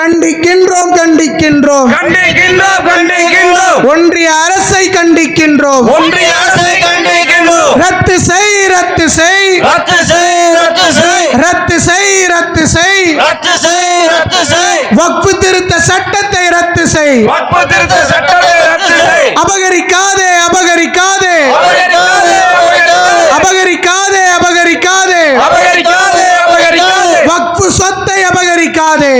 கண்டிக்கின்றோம் கண்டிக்கின்றோம். கண்டிக்கின்றோம் கண்டிக்கின்றோம். ஒன்றிய அரசை கண்டிக்கின்றோம். ஒன்றிய அரசை கண்டிக்கின்றோம். ரத்து செய் ரத்து செய். ரத்து செய் ரத்து செய். ரத்து செய் ரத்து செய். ரத்து செய் ரத்து செய். வக்ஃபு திருத்த சட்டத்தை ரத்து செய். வக்பு திருத்த சட்டத்தை ரத்து செய். அபகரிக்காதே. அபகரிக்காதே.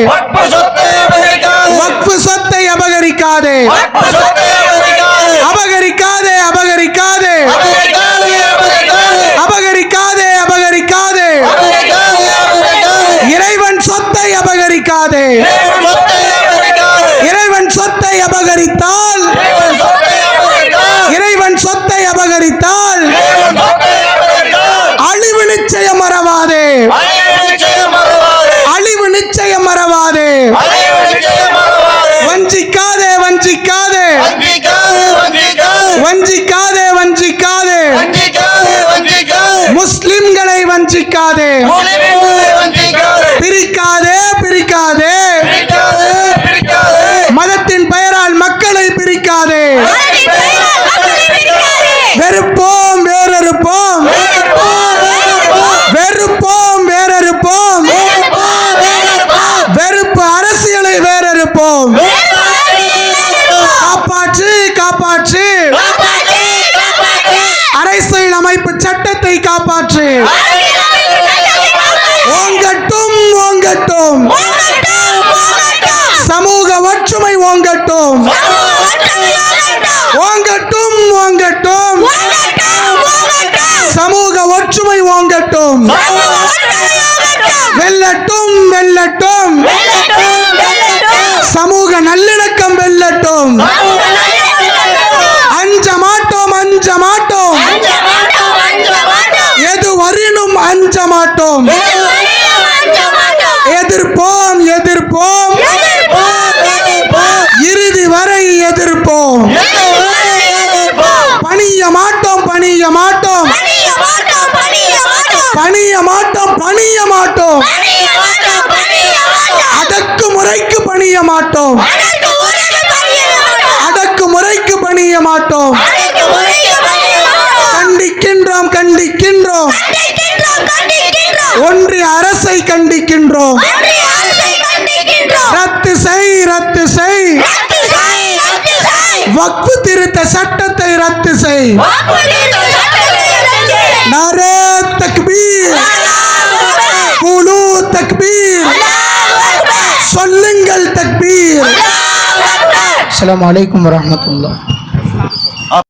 வக்ஃபு சொத்தை அபகரிக்காதே. அபகரிக்காதே. அபகரிக்காதே. அபகரிக்காதே அபகரிக்காதே. இறைவன் சொத்தை அபகரிக்காதே. வஞ்சிக்காதே. வஞ்சிக்காதே வஞ்சிக்காதே. முஸ்லிம்களை வஞ்சிக்காதே. பிரிக்காதே பிரிக்காதே. மதத்தின் பெயரால் மக்களை பிரிக்காதே. வெறுப்போ காப்பாற்று. அரசியல் அமைப்பு சட்டத்தை காப்பாற்று. ஓங்கட்டும் ஓங்கட்டும். சமூக ஒற்றுமை ஓங்கட்டும். ஓங்கட்டும் ஓங்கட்டும். சமூக ஒற்றுமை ஓங்கட்டும். வெல்லட்டும் வெல்லட்டும். சமூக நல்லிணக்கம் வெல்லட்டும். மாட்டோம். எதிர்ப்போம் எதிர்ப்போம். இறுதி வரை எதிர்ப்போம். பணிய மாட்டோம் பணிய மாட்டோம். பணிய மாட்டோம் பணிய மாட்டோம். அதற்கு முறைக்கு பணிய மாட்டோம். அதற்கு முறைக்கு பணிய மாட்டோம் கண்டிக்கின்றோம் கண்டிக்கின்றோம் ஒன்றிய அரசை கண்டிக்கின்றோம். ரத்து செய் ரத்து செய். வக்ஃபு திருத்த சட்டத்தை ரத்து செய். நாரே தக்பீர். குலு தக்பீர். சொல்லுங்கள் தக்பீர். அஸ்ஸலாமு அலைக்கும் வரஹ்மத்துல்லாஹ்.